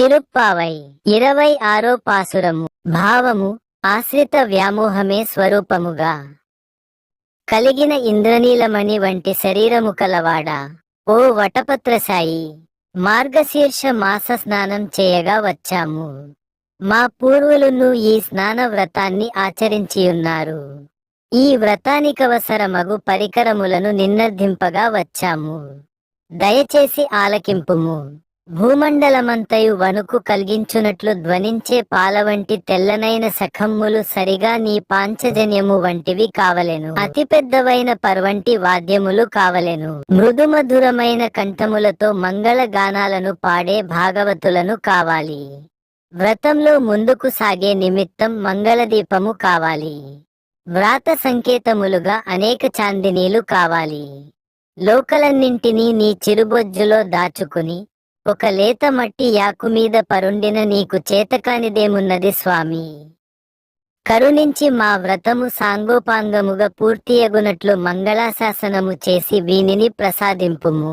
తిరుప్పావై ఇరవై ఆరో పాసురము. భావము ఆశ్రిత వ్యామోహమే స్వరూపముగా. కలిగిన ఇంద్రనీలమణి వంటి శరీరము కలవాడా? ఓ వటపత్రసాయి మార్గశీర్ష మాస స్నానం చేయగా వచ్చాము. మా పూర్వులను ఈ స్నాన వ్రతాన్ని ఆచరించియున్నారు. ఈ వ్రతానికవసరమగు పరికరములను నిన్నర్ధింపగా వచ్చాము. దయచేసి ఆలకింపుము. భూమండలమంతయు వణుకు కలిగించునట్లు ధ్వనించే పాల వంటి తెల్లనైన సఖమ్ములు సరిగా నీ పాంచజన్యము వంటివి కావలెను. అతి పెద్దవైన పర్వంటి వాద్యములు కావలెను. మృదుమధురమైన కంఠములతో మంగళ గానాలను పాడే భాగవతులను కావాలి. వ్రతంలో ముందుకు సాగే నిమిత్తం మంగళదీపము కావాలి. వ్రాత సంకేతములుగా అనేక చాందినీలు కావాలి. లోకలన్నింటినీ నీ చిరుబొజ్జులో దాచుకుని ఒక లేత మట్టి యాకు మీద పరుండిన నీకు చేతకానిదేమున్నది స్వామి. కరుణించి మా వ్రతము సాంగోపాంగముగా పూర్తియగునట్లు మంగళాశాసనము చేసి వీనిని ప్రసాదింపుము.